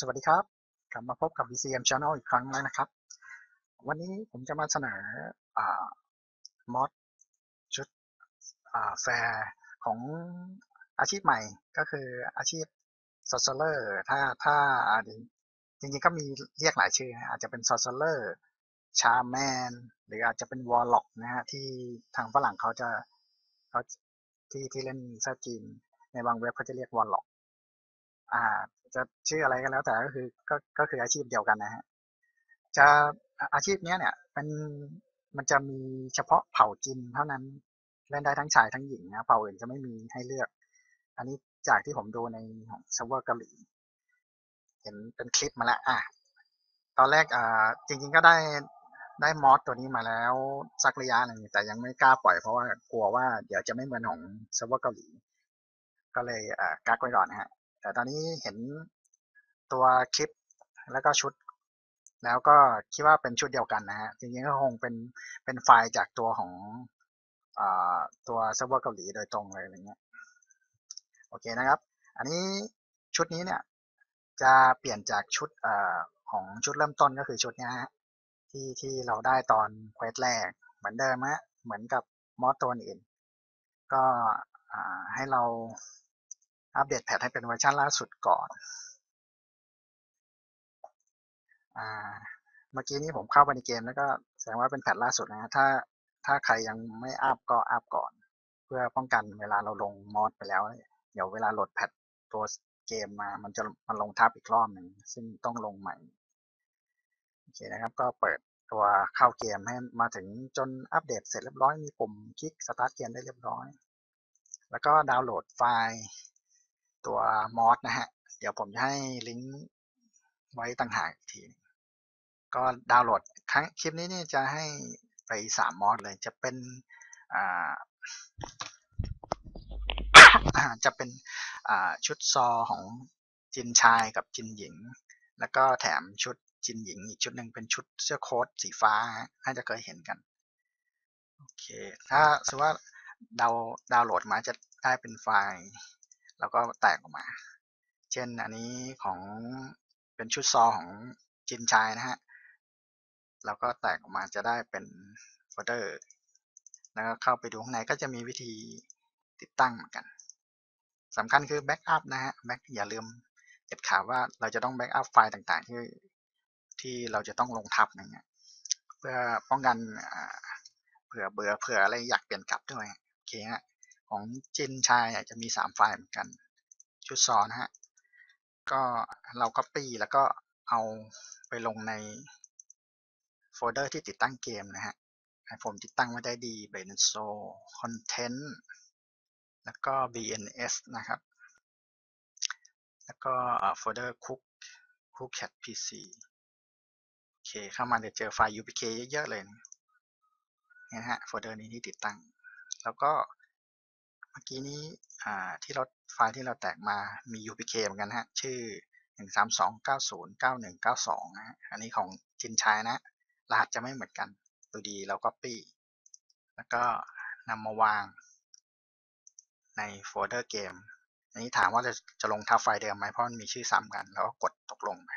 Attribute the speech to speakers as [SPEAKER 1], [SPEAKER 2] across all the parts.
[SPEAKER 1] สวัสดีครับ กลับมาพบกับ VCM Channel อีกครั้งแล้วนะครับ วันนี้ผมจะมาเสนอมอดชุดแฟร์ของอาชีพใหม่ก็คืออาชีพ s o r c e r ร์ถ้าถ้าจริงๆก็มีเรียกหลายชื่อ อาจจะเป็น s o r c e r ร์ชาแมน หรืออาจจะเป็น Warlock นะฮะที่ทางฝรั่งเขาจะเขาที่ที่เล่นเซิร์จีนในบางเว็บเขาจะเรียก Warlock อ่า จะชื่ออะไรก็แล้วแต่ก็คือก็ก็คืออาชีพเดียวกันนะฮะจะอาชีพนี้เนี่ยเป็นมันจะมีเฉพาะเผ่าจินเท่านั้นเล่นได้ทั้งชายทั้งหญิงนะเผ่าอื่นจะไม่มีให้เลือก อันนี้จากที่ผมดูในของเซิร์ฟเวอร์เกาหลีเห็นเป็นคลิปมาแล้วอะตอนแรกอ่าจริง ๆก็ได้ได้มอสตัวนี้มาแล้วสักระยะหนึ่งแต่ยังไม่กล้าปล่อยเพราะว่ากลัวว่าเดี๋ยวจะไม่เหมือนของเซิร์ฟเวอร์เกาหลี ก็เลยอ่ากักไว้ก่อนนะฮะ แต่ตอนนี้เห็นตัวคลิปแล้วก็ชุด แล้วก็คิดว่าเป็นชุดเดียวกันนะฮะจริงๆก็คงเป็นเป็นไฟล์จากตัวของอตัวเซิร์ฟเวอร์เกาหลีโดยตรงเลยอะไรเงี้ยโอเคนะครับ อันนี้ชุดนี้เนี่ยจะเปลี่ยนจากชุดอของชุดเริ่มต้นก็คือชุดนี้ฮะที่ที่เราได้ตอนเควสแรกเหมือนเดิมฮะเหมือนกับมอสตัวอื่น ก็ให้เรา อัปเดตแพทให้เป็นเวอร์ชันล่าสุดก่อนเมื่อกี้นี้ผมเข้าไปในเกมแล้วก็แสดงว่าเป็นแพทล่าสุดนะ ถ้าถ้าใครยังไม่อัพก็อัพก่อน เพื่อป้องกันเวลาเราลงมอดไปแล้ว เดี๋ยวเวลาโหลดแพทตัวเกมมา มันจะมันลงทับอีกรอบหนึ่งซึ่งต้องลงใหม่ โอเคนะครับ ก็เปิดตัวเข้าเกมให้มาถึงจนอัปเดตเสร็จเรียบร้อย มีปุ่มคลิกสตาร์ทเกมได้เรียบร้อย แล้วก็ดาวน์โหลดไฟล์ ตัวมอสนะฮะ เดี๋ยวผมจะให้ลิงก์ไว้ต่างหากอีกที ก็ดาวน์โหลดครั้งคลิปนี้นี่จะให้ไปสามมอสเลย จะเป็นจะเป็นชุดซอของจินชายกับจินหญิง แล้วก็แถมชุดจินหญิงอีกชุดหนึ่งเป็นชุดเสื้อโค้ทสีฟ้าน่าจะเคยเห็นกันโอเค ถ้าสมมติว่าดาวดาวน์โหลดมาจะได้เป็นไฟล์ แล้วก็แตกออกมา เช่นอันนี้ของเป็นชุดซอของจินชายนะฮะ แล้วก็แตกออกมาจะได้เป็นโฟลเดอร์ แล้วก็เข้าไปดูข้างในก็จะมีวิธีติดตั้งเหมือนกันสำคัญคือแบ็กอัพนะฮะแบ็กอย่าลืมเด็ดขาดว่าเราจะต้องแบ็กอัพไฟล์ต่างๆ ที่ที่เราจะต้องลงทับอย่างเงี้ยเพื่อป้องกันเผื่อเบื่อเผื่ออะไรอยากเปลี่ยนกลับด้วยโอเคฮะ ของเจนชายจะมี 3 ไฟล์เหมือนกัน ชุดซ้อนฮะ ก็เราก็ปีแล้วก็เอาไปลงในโฟลเดอร์ที่ติดตั้งเกมนะฮะผมติดตั้งไว้ได้ดี b e n z o Content แล้วก็ BNS นะครับ แล้วก็โฟลเดอร์ Cook Cook Cat PC โอเค เข้ามาจะเจอไฟล์ UPK เยอะๆเลยนะฮะ โฟลเดอร์นี้ที่ติดตั้ง แล้วก็ มื่อกี้นี้ที่เราไฟล์ที่เราแตกมามี UPK เหมือนกันฮะ ชื่อ 132909192นะอันนี้ของจินชายนะ รหัสจะไม่เหมือนกัน ดูดีเรา Copy แล้วก็นำมาวางในโฟลเดอร์เกม อันนี้ถามว่าจะจะลงทับไฟล์เดิมไหมเพราะมันมีชื่อซ้ำกัน แล้วก็กดตกลงไป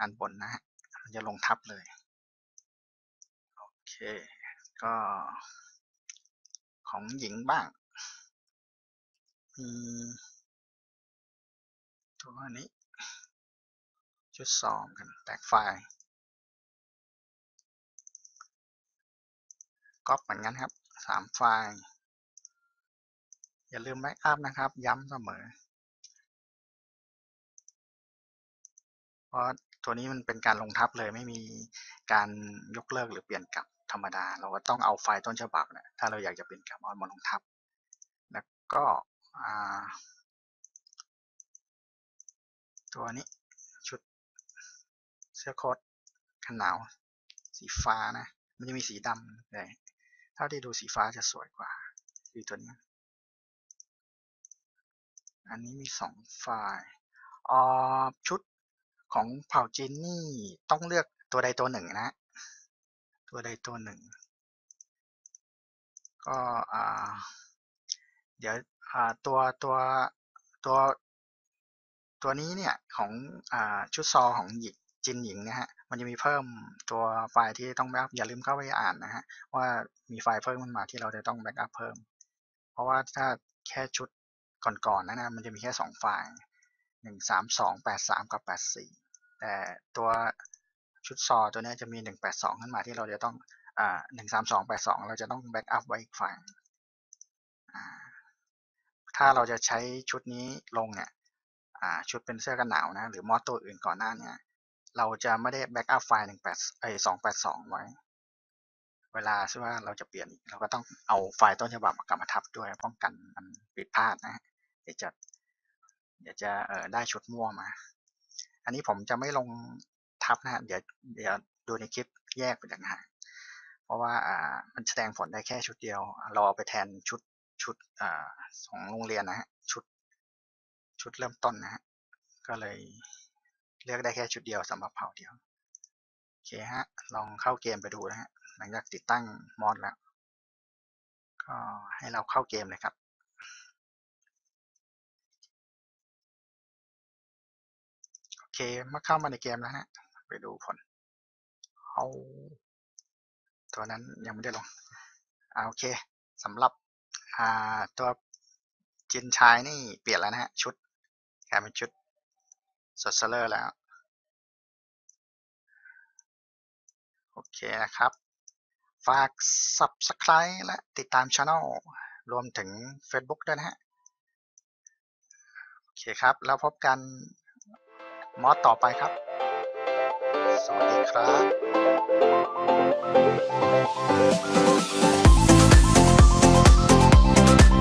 [SPEAKER 1] อันบนนะฮะมันจะลงทับเลย โอเค ก็ของหญิงบ้าง ตัวนี้ ชุดสองกัน แตกไฟล์ก๊อปเหมือนกันครับสามไฟล์ อย่าลืมแบ็กอัพนะครับ ย้ำเสมอ เพราะตัวนี้มันเป็นการลงทับเลยไม่มีการยกเลิกหรือเปลี่ยนกลับธรรมดา เราก็ต้องเอาไฟล์ต้นฉบับเนี่ยถ้าเราอยากจะเปลี่ยนกลับเอามาลงทับ แล้วก็ ตัวนี้ชุดเสื้อโค้ทกันหนาวสีฟ้านะ มันจะมีสีดำเลยเท่าที่ดูสีฟ้าจะสวยกว่าคือตัวนี้ อันนี้มีสองไฟล์ออชุดของเผ่าจินนี่ต้องเลือกตัวใดตัวหนึ่งนะ ตัวใดตัวหนึ่ง ก็อ่า เดี๋ยวตัวตัวตัวตัวนี้เนี่ยของอชุดซอของหญิงจินหญิงนะฮะ มันจะมีเพิ่มตัวไฟล์ที่ต้องแบ็กอย่าลืมเข้าไปอ่านนะฮะ ว่ามีไฟล์เพิ่มมันมาที่เราจะต้องแบ็กอัพเพิ่ม เพราะว่าถ้าแค่ชุดก่อนๆนะนะมันจะมีแค่สองไฟล์หนึ่งสามสองแปดสามกับแปดสี่แต่ตัวชุดซอตัวนี้จะมีหนึ่งแปดสองขึ้นมาที่เราจะต้องอ่าหนึ่งสามสองแปดสองเราจะต้องแบ็กอัพไว้อีกไฟล์ ถ้าเราจะใช้ชุดนี้ลงเนี่ยชุดเป็นเสื้อกันหนาวนะ หรือมอสตัวอื่นก่อนหน้าเนี้เราจะไม่ได้แบ็กอัพไฟล์หนึ่งแปดไอสองแปดสองไว้ เวลาใช่ว่าเราจะเปลี่ยนเราก็ต้องเอาไฟล์ต้นฉบับกลับมาทับด้วยป้องกันมันผิดพลาดนะเดี๋ยวจะเดี๋ยวจะเออได้ชุดมั่วมา อันนี้ผมจะไม่ลงทับนะเดี๋ยวเดี๋ยวดูในคลิปแยกไปต่างหากเพราะว่าอ่ามันแสดงผลได้แค่ชุดเดียว เราเอาไปแทนชุด ชุดอของโรงเรียนนะฮะชุดชุดเริ่มต้นนะฮะก็เลยเลือกได้แค่ชุดเดียวสำหรับเผ่าเดียวโอเคฮะลองเข้าเกมไปดูนะฮะหลังจากติดตั้งมอดแล้ว ก็ให้เราเข้าเกมเลยครับโอเคมาเข้ามาในเกมแล้วฮะไปดูผลเอาตัวนั้นยังไม่ได้ลงอ่าโอเคสำหรับ อ่าตัวจินชายนี่เปลี่ยนแล้วนะฮะ ชุดกลายเป็นชุดสดเซเลอร์แล้ว โอเคนะครับ ฝาก Subscribe และติดตามช anel รวมถึง Facebook ด้วยนะฮะ โอเคครับ แล้วพบกันมอดต่อไปครับ สวัสดีครับ thank you